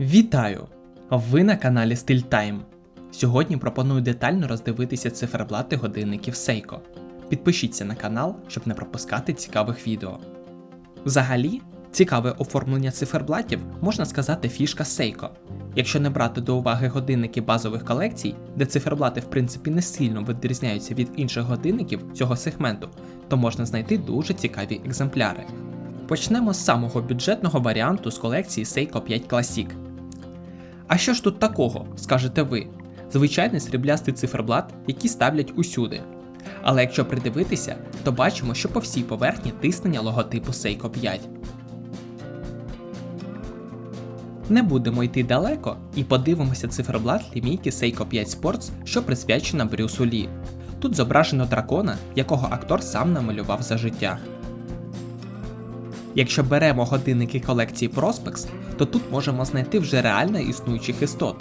Вітаю! Ви на каналі Style Time. Сьогодні пропоную детально роздивитися циферблати годинників Seiko. Підпишіться на канал, щоб не пропускати цікавих відео. Взагалі, цікаве оформлення циферблатів можна сказати фішка Seiko. Якщо не брати до уваги годинники базових колекцій, де циферблати в принципі не сильно відрізняються від інших годинників цього сегменту, то можна знайти дуже цікаві екземпляри. Почнемо з самого бюджетного варіанту з колекції Seiko 5 Classic. А що ж тут такого, скажете ви? Звичайний сріблястий циферблат, який ставлять усюди. Але якщо придивитися, то бачимо, що по всій поверхні тиснення логотипу Seiko 5. Не будемо йти далеко і подивимося циферблат лімійки Seiko 5 Sports, що присвячена Брюсу Лі. Тут зображено дракона, якого актор сам намалював за життя. Якщо беремо годинники колекції Prospex, то тут можемо знайти вже реально існуючих істот.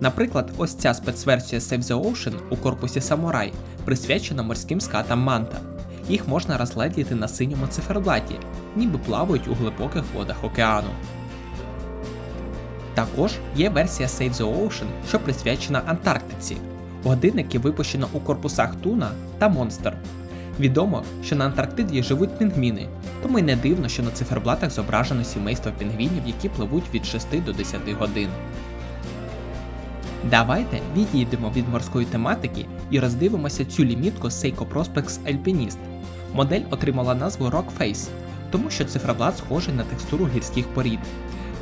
Наприклад, ось ця спецверсія Save the Ocean у корпусі Samurai присвячена морським скатам манта. Їх можна розгледіти на синьому циферблаті, ніби плавають у глибоких водах океану. Також є версія Save the Ocean, що присвячена Антарктиці. Годинники випущено у корпусах Туна та Monster. Відомо, що на Антарктиді живуть пінгвіни, тому й не дивно, що на циферблатах зображено сімейство пінгвінів, які пливуть від 6 до 10 годин. Давайте відійдемо від морської тематики і роздивимося цю лімітку Seiko Prospex Alpinist. Модель отримала назву Rock Face, тому що циферблат схожий на текстуру гірських порід.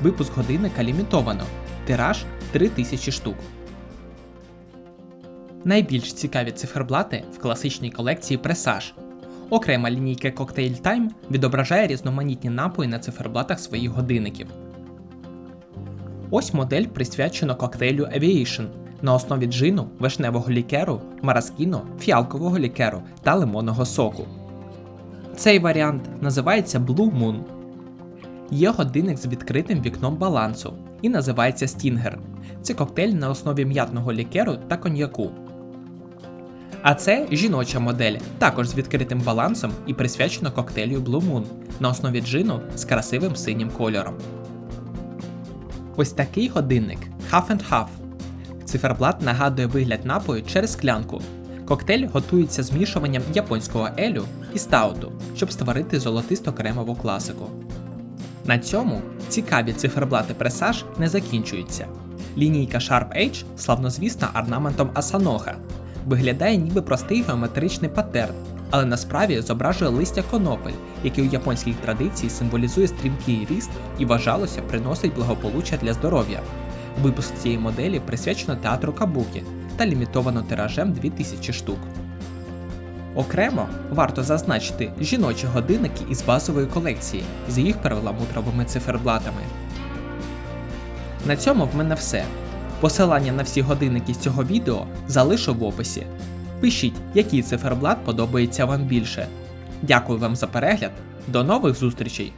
Випуск годинника лімітовано, тираж 3000 штук. Найбільш цікаві циферблати в класичній колекції Presage. Окрема лінійка Cocktail Time відображає різноманітні напої на циферблатах своїх годинників. Ось модель присвячена коктейлю Aviation на основі джину, вишневого лікеру, мараскіно, фіалкового лікеру та лимонного соку. Цей варіант називається Blue Moon. Є годинник з відкритим вікном балансу і називається Stinger. Це коктейль на основі м'ятного лікеру та коньяку. А це жіноча модель, також з відкритим балансом і присвячена коктейлю Blue Moon на основі джину з красивим синім кольором. Ось такий годинник Half and Half. Циферблат нагадує вигляд напою через склянку. Коктейль готується змішуванням японського елю і стауту, щоб створити золотисто-кремову класику. На цьому цікаві циферблати Presage не закінчуються. Лінійка Sharp Edge славнозвісна орнаментом Асаноха. Виглядає ніби простий геометричний паттерн, але насправді зображує листя конопель, який у японській традиції символізує стрімкий ріст і вважалося приносить благополуччя для здоров'я. Випуск цієї моделі присвячено театру Кабукі та лімітовано тиражем 2000 штук. Окремо варто зазначити жіночі годинники із базової колекції з їх перламутровими циферблатами. На цьому в мене все. Посилання на всі годинники з цього відео залишу в описі. Пишіть, який циферблат подобається вам більше. Дякую вам за перегляд. До нових зустрічей!